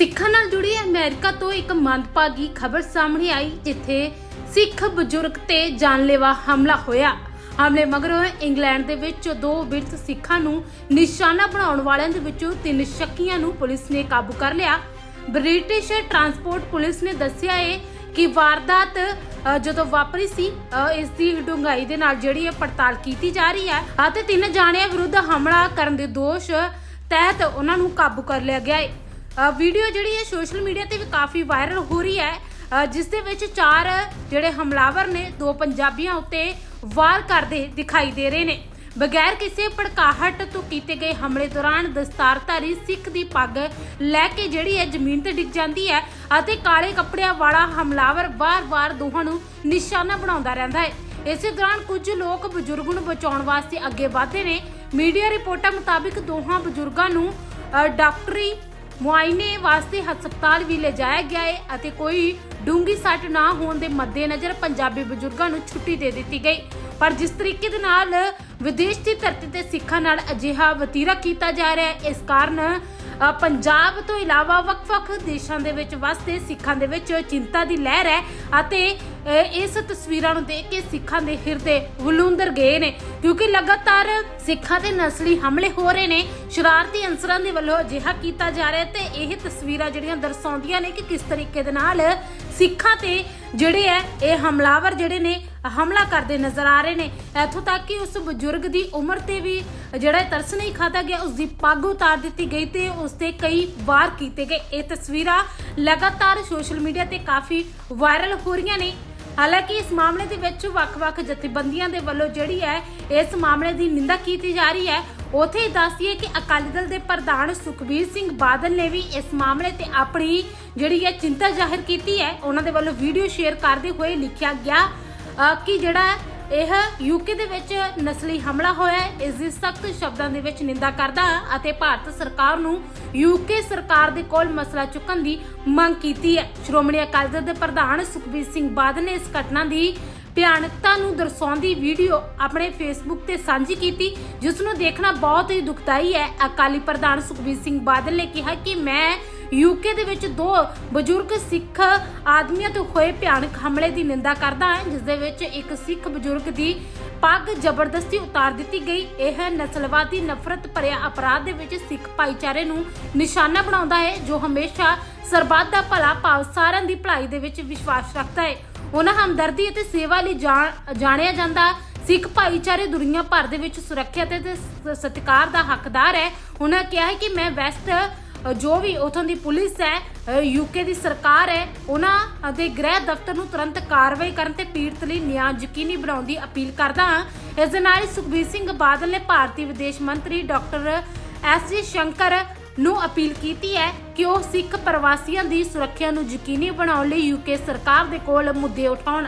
ਸਿੱਖਾਂ ਨਾਲ ਜੁੜੀ ਅਮਰੀਕਾ ਤੋਂ ਇੱਕ ਮੰਦਭਾਗੀ ਖਬਰ ਸਾਹਮਣੇ ਆਈ ਜਿੱਥੇ ਸਿੱਖ ਬਜ਼ੁਰਗ ਤੇ ਜਾਨਲੇਵਾ ਹਮਲਾ ਹੋਇਆ। ਹਮਲੇ ਮਗਰੋਂ ਇੰਗਲੈਂਡ ਦੇ ਵਿੱਚ ਦੋ ਬਿਰਧ ਸਿੱਖਾਂ ਨੂੰ ਨਿਸ਼ਾਨਾ ਬਣਾਉਣ ਵਾਲਿਆਂ ਦੇ ਵਿੱਚੋਂ ਤਿੰਨ ਸ਼ੱਕੀਆਂ ਨੂੰ ਪੁਲਿਸ ਨੇ ਕਾਬੂ ਕਰ ਲਿਆ। ਬ੍ਰਿਟਿਸ਼ ਟਰਾਂਸਪੋਰਟ ਪੁਲਿਸ ਨੇ ਦੱਸਿਆ ਹੈ ਕਿ ਵਾਰਦਾਤ ਅ, ਜਦੋਂ ਵਾਪਰੀ ਸੀ ਅ, ਇਸ ਦੀ ਡੂੰਘਾਈ ਦੇ ਨਾਲ ਜਿਹੜੀ ਹੈ ਪੜਤਾਲ ਕੀਤੀ ਜਾ ਰਹੀ ਹੈ ਅਤੇ ਤਿੰਨ ਜਾਣਿਆਂ ਵਿਰੁੱਧ ਹਮਲਾ ਕਰਨ ਦੇ ਦੋਸ਼ ਤਹਿਤ ਉਹਨਾਂ ਨੂੰ ਕਾਬੂ ਕਰ ਲਿਆ ਗਿਆ ਹੈ ਵੀਡੀਓ ਜਿਹੜੀ ਹੈ ਸੋਸ਼ਲ ਮੀਡੀਆ ਤੇ ਵੀ ਕਾਫੀ ਵਾਇਰਲ ਹੋ ਰਹੀ ਹੈ। ਜਿਸ ਦੇ ਵਿੱਚ ਚਾਰ ਜਿਹੜੇ ਹਮਲਾਵਰ ਨੇ, ਦੋ ਪੰਜਾਬੀਆਂ ਉੱਤੇ ਵਾਰ ਕਰਦੇ ਦਿਖਾਈ ਦੇ ਰਹੇ ਨੇ। ਬਗੈਰ ਕਿਸੇ ਭੜਕਾਹਟ ਤੋਂ ਕੀਤੇ ਗਏ ਹਮਲੇ ਦੌਰਾਨ ਦਸਤਾਰਧਾਰੀ ਸਿੱਖ ਦੀ ਪੱਗ ਲੈ ਕੇ ਜਿਹੜੀ ਹੈ ਜ਼ਮੀਨ ਤੇ ਡਿੱਗ ਜਾਂਦੀ ਹੈ ਅਤੇ ਕਾਲੇ ਕੱਪੜਿਆਂ ਵਾਲਾ ਹਮਲਾਵਰ ਵਾਰ-ਵਾਰ ਦੋਹਾਂ ਨੂੰ ਨਿਸ਼ਾਨਾ ਬਣਾਉਂਦਾ ਰਹਿੰਦਾ ਹੈ। ਇਸੇ ਦੌਰਾਨ ਕੁਝ ਲੋਕ ਬਜ਼ੁਰਗ ਨੂੰ ਬਚਾਉਣ ਵਾਸਤੇ ਅੱਗੇ ਵਧਦੇ ਨੇ। ਮੀਡੀਆ ਰਿਪੋਰਟਾਂ ਮੁਤਾਬਿਕ ਦੋਹਾਂ ਬਜ਼ੁਰਗਾਂ ਨੂੰ ਡਾਕਟਰੀ ਮੁਆਇਨੇ ਵਾਸਤੇ ਹਸਪਤਾਲ ਵੀ ਲਿਜਾਇਆ ਗਿਆ ਹੈ ਅਤੇ ਕੋਈ ਡੂੰਗੀ ਸੱਟ ਨਾ ਹੋਣ ਦੇ ਮੱਦੇਨਜ਼ਰ ਪੰਜਾਬੀ ਬਜ਼ੁਰਗਾਂ ਨੂੰ ਛੁੱਟੀ ਦੇ ਦਿੱਤੀ ਗਈ। ਪਰ ਜਿਸ ਤਰੀਕੇ ਦੇ ਨਾਲ ਵਿਦੇਸ਼ ਦੀ ਧਰਤੀ ਤੇ ਸਿੱਖਾਂ ਨਾਲ ਅਜਿਹਾ ਵਤੀਰਾ ਕੀਤਾ ਜਾ ਰਿਹਾ ਹੈ, ਇਸ ਕਾਰਨ ਪੰਜਾਬ ਤੋਂ ਇਲਾਵਾ ਵੱਖ-ਵੱਖ ਦੇਸ਼ਾਂ ਦੇ ਵਿੱਚ ਵਸਦੇ ਸਿੱਖਾਂ ਦੇ ਵਿੱਚ ਚਿੰਤਾ ਦੀ ਲਹਿਰ ਹੈ ਅਤੇ ਇਸ ਤਸਵੀਰਾਂ ਨੂੰ ਦੇਖ ਕੇ ਸਿੱਖਾਂ ਦੇ ਹਿਰਦੇ ਵਲੂੰਦਰ ਗਏ ਨੇ। ਕਿਉਂਕਿ ਲਗਾਤਾਰ ਸਿੱਖਾਂ ਤੇ ਨਸਲੀ ਹਮਲੇ ਹੋ ਰਹੇ ਨੇ, ਸ਼ਰਾਰਤੀ ਅੰਸਰਾਂ ਦੇ ਵੱਲੋਂ ਅਜਿਹਾ ਕੀਤਾ ਜਾ ਰਿਹਾ ਹੈ ਤੇ ਇਹ ਤਸਵੀਰਾਂ ਜਿਹੜੀਆਂ ਦਰਸਾਉਂਦੀਆਂ ਨੇ ਕਿ ਕਿਸ ਤਰੀਕੇ ਦੇ ਨਾਲ ਸਿੱਖਾਂ ਤੇ ਜਿਹੜੇ ਹੈ, ਇਹ ਹਮਲਾਵਰ ਜਿਹੜੇ ਨੇ ਹਮਲਾ ਕਰਦੇ ਨਜ਼ਰ ਆ ਰਹੇ ਨੇ। ਇੱਥੋਂ ਤੱਕ ਕਿ ਉਸ ਬਜ਼ੁਰਗ ਦੀ ਉਮਰ ਤੇ ਵੀ ਜਿਹੜਾ ਤਰਸ ਨਹੀਂ ਖਾਦਾ ਗਿਆ ਉਸ ਦੀ ਪੱਗ ਉਤਾਰ ਦਿੱਤੀ ਗਈ ਤੇ ਉਸ ਤੇ ਕਈ ਵਾਰ ਕੀਤੇ ਗਏ। ਇਹ ਤਸਵੀਰਾਂ ਲਗਾਤਾਰ ਸੋਸ਼ਲ ਮੀਡੀਆ ਤੇ ਕਾਫੀ ਵਾਇਰਲ ਹੋ ਰਹੀਆਂ ਨੇ। ਹਾਲਾਂਕਿ ਇਸ ਮਾਮਲੇ ਦੇ ਵਿੱਚ ਵੱਖ-ਵੱਖ ਜਥੇਬੰਦੀਆਂ ਦੇ ਵੱਲੋਂ ਜਿਹੜੀ ਹੈ, ਇਸ ਮਾਮਲੇ ਦੀ ਨਿੰਦਾ ਕੀਤੀ ਜਾ ਰਹੀ ਹੈ। ਉਥੇ ਹੀ ਦੱਸਦੀਏ ਕਿ ਅਕਾਲੀ ਦਲ ਦੇ ਪ੍ਰਧਾਨ ਸੁਖਬੀਰ ਸਿੰਘ ਬਾਦਲ ਨੇ ਵੀ ਇਸ ਮਾਮਲੇ ਤੇ ਆਪਣੀ ਜਿਹੜੀ ਹੈ ਚਿੰਤਾ ਜ਼ਾਹਿਰ ਕੀਤੀ ਹੈ। ਉਹਨਾਂ ਦੇ ਵੱਲੋਂ ਵੀਡੀਓ ਸ਼ੇਅਰ ਕਰਦੇ ਹੋਏ ਲਿਖਿਆ ਗਿਆ ਕਿ ਜਿਹੜਾ ਇਹ ਯੂਕੇ ਦੇ ਵਿੱਚ ਨਸਲੀ ਹਮਲਾ ਹੋਇਆ ਹੈ, ਇਸ ਦੀ ਸਖਤ ਸ਼ਬਦਾਂ ਦੇ ਵਿੱਚ ਨਿੰਦਾ ਕਰਦਾ ਹਾਂ ਅਤੇ ਭਾਰਤ ਸਰਕਾਰ ਨੂੰ ਯੂਕੇ ਸਰਕਾਰ ਦੇ ਕੋਲ ਮਸਲਾ ਚੁੱਕਣ ਦੀ ਮੰਗ ਕੀਤੀ ਹੈ। ਸ਼੍ਰੋਮਣੀ ਅਕਾਲੀ ਦਲ ਦੇ ਪ੍ਰਧਾਨ ਸੁਖਬੀਰ ਸਿੰਘ ਬਾਦਲ ਨੇ ਇਸ ਘਟਨਾ ਦੀ ਭਿਆਨਕਤਾ ਨੂੰ ਦਰਸਾਉਂਦੀ ਵੀਡੀਓ ਆਪਣੇ ਫੇਸਬੁੱਕ ਤੇ ਸਾਂਝੀ ਕੀਤੀ, ਜਿਸ ਨੂੰ ਦੇਖਣਾ ਬਹੁਤ ਹੀ ਦੁਖਦਾਈ ਹੈ। ਅਕਾਲੀ ਪ੍ਰਧਾਨ ਸੁਖਬੀਰ ਸਿੰਘ ਬਾਦਲ ਨੇ ਕਿਹਾ ਕਿ ਮੈਂ ਯੂਕੇ ਦੇ ਵਿੱਚ ਦੋ ਬਜ਼ੁਰਗ ਸਿੱਖ ਆਦਮੀਆਂ ਤੋਂ ਹੋਏ ਭਿਆਨਕ ਹਮਲੇ ਦੀ ਨਿੰਦਾ ਕਰਦਾ ਹਾਂ, ਜਿਸ ਦੇ ਵਿੱਚ ਇੱਕ ਸਿੱਖ ਬਜ਼ੁਰਗ ਦੀ ਪੱਗ ਜ਼ਬਰਦਸਤੀ ਉਤਾਰ ਦਿੱਤੀ ਗਈ। ਇਹ ਨਸਲਵਾਦੀ, ਨਫ਼ਰਤ ਭਰਿਆ ਅਪਰਾਧ ਦੇ ਵਿੱਚ ਸਿੱਖ ਭਾਈਚਾਰੇ ਨੂੰ ਨਿਸ਼ਾਨਾ ਬਣਾਉਂਦਾ ਹੈ, ਜੋ ਹਮੇਸ਼ਾ ਸਰਬੱਤ ਦਾ ਭਲਾ ਭਾਵ ਸਾਰਿਆਂ ਦੀ ਭਲਾਈ ਦੇ ਵਿੱਚ ਵਿਸ਼ਵਾਸ ਰੱਖਦਾ ਹੈ। ਉਹਨਾਂ ਹਮਦਰਦੀ ਅਤੇ ਸੇਵਾ ਲਈ ਜਾਣਿਆ ਜਾਂਦਾ। ਸਿੱਖ ਭਾਈਚਾਰੇ ਦੁਨੀਆ ਭਰ ਦੇ ਵਿੱਚ ਸੁਰੱਖਿਆ ਤੇ ਸਤਿਕਾਰ ਦਾ ਹੱਕਦਾਰ ਹੈ। ਉਹਨਾਂ ਕਿਹਾ ਹੈ ਕਿ ਮੈਂ ਵੈਸਟ ਜੋ ਵੀ ਉਥੋਂ ਦੀ ਪੁਲਿਸ ਹੈ ਯੂਕੇ ਦੀ ਸਰਕਾਰ ਹੈ, ਉਹਨਾਂ ਦੇ ਗ੍ਰਹਿ ਦਫ਼ਤਰ ਨੂੰ ਤੁਰੰਤ ਕਾਰਵਾਈ ਕਰਨ ਤੇ ਪੀੜਤ ਲਈ ਨਿਆਂ ਯਕੀਨੀ ਬਣਾਉਣ ਦੀ ਅਪੀਲ ਕਰਦਾ ਹਾਂ। ਇਸ ਦੇ ਨਾਲ ਹੀ ਸੁਖਬੀਰ ਸਿੰਘ ਬਾਦਲ ਨੇ ਭਾਰਤੀ ਵਿਦੇਸ਼ ਮੰਤਰੀ ਡਾਕਟਰ ਐਸ ਜੀ ਸ਼ੰਕਰ ਨੂੰ ਅਪੀਲ ਕੀਤੀ ਹੈ ਕਿ ਉਹ ਸਿੱਖ ਪ੍ਰਵਾਸੀਆਂ ਦੀ ਸੁਰੱਖਿਆ ਨੂੰ ਯਕੀਨੀ ਬਣਾਉਣ ਲਈ ਯੂਕੇ ਸਰਕਾਰ ਦੇ ਕੋਲ ਮੁੱਦੇ ਉਠਾਉਣ।